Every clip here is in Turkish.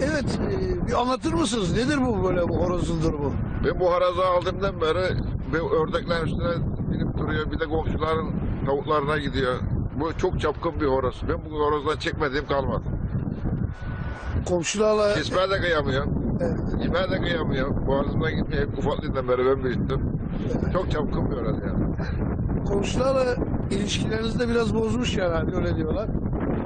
Evet, e, bir anlatır mısınız? Nedir bu böyle bu horozun durumu? Ben bu haraza aldığımdan beri bu ördekler üstüne binip duruyor. Bir de komşuların tavuklarına gidiyor. Bu çok çapkın bir horoz. Ben bu horozdan çekmediğim kalmadı. Komşularla Kesmeye de kıyamıyor. Evet. Yemeye de kıyamıyor. Boğazımdan gitmiyor. Ufaklığından beri ben büyüttüm. Çok çapkın bir horoz yani. komşularla ilişkilerinizi de biraz bozmuş yani öyle diyorlar.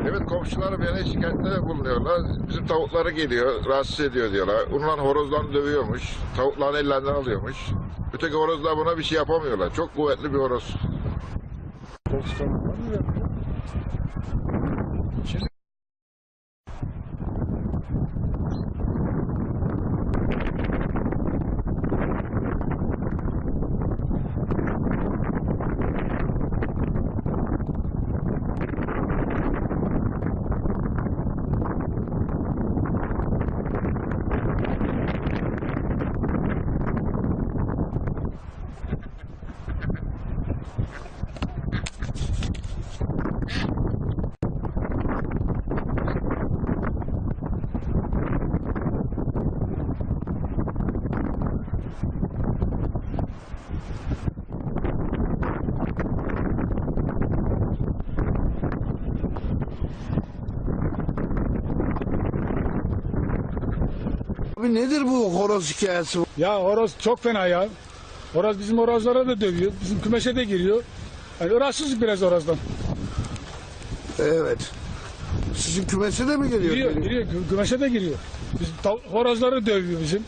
Evet komşuları beni şikayette bulunuyorlar. Bizim tavukları geliyor, rahatsız ediyor diyorlar. Onlar horozlarını dövüyormuş. Tavuklarını ellerinden alıyormuş. Öteki horozlar buna bir şey yapamıyorlar. Çok kuvvetli bir horoz. Abi nedir bu horoz hikayesi? Ya horoz çok fena ya. Horoz bizim horozlara da dövüyor. Bizim kümeşe de giriyor. Yani rahatsızlık biraz horozdan. Evet. Sizin kümese de mi geliyor? Giriyor, giriyor. kü- Kümeşe de giriyor. Biz horozları dövüyor bizim.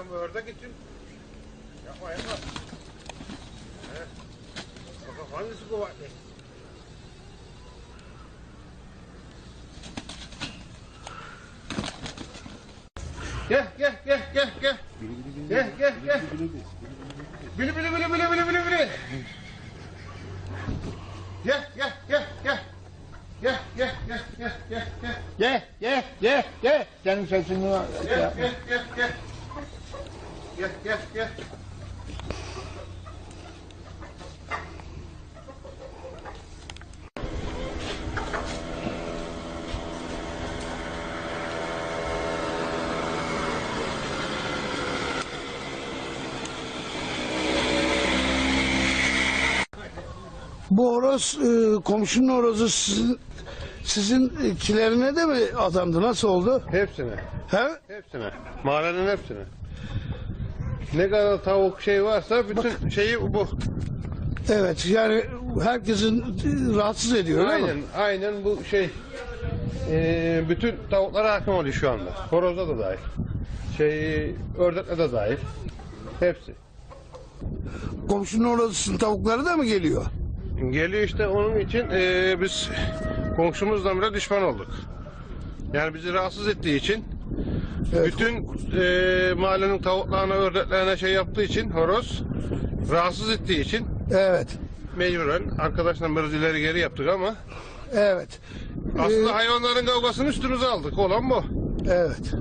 Bakın ördek için. Yapma yapma. He. Bakın hangisi kuvvetli? Gel gel gel gel gel. Gel gel gel. Bili bili bili bili bili bili bili. Gel gel gel gel. Gel gel gel gel gel gel. Gel, gel, gel, gel. Senin sesini Gel gel gel gel. Gel gel gel. Bu horoz e, komşunun horozu sizin sizinkilerine de mi adandı? Nasıl oldu? Hepsine. He? Hepsine. Mahallenin hepsine. Ne kadar tavuk şey varsa bütün şeyi bu. Evet yani herkesin rahatsız ediyor öyle mi? Aynen, aynen bu şey. Eee bütün tavuklara hakim oluyor şu anda. Horoza da dahil. Şey, ördekle de dahil. Hepsi. Komşunun sizin tavukları da mı geliyor? Geliyor işte onun için eee, biz komşumuzla bile düşman olduk. Yani bizi rahatsız ettiği için Evet. bütün eee, mahallenin tavuklarına, ördeklerine şey yaptığı için horoz rahatsız ettiği için Evet. mecburen arkadaşla biraz ileri geri yaptık ama Evet. aslında Ee, hayvanların kavgasını üstümüze aldık. Olan bu. evet.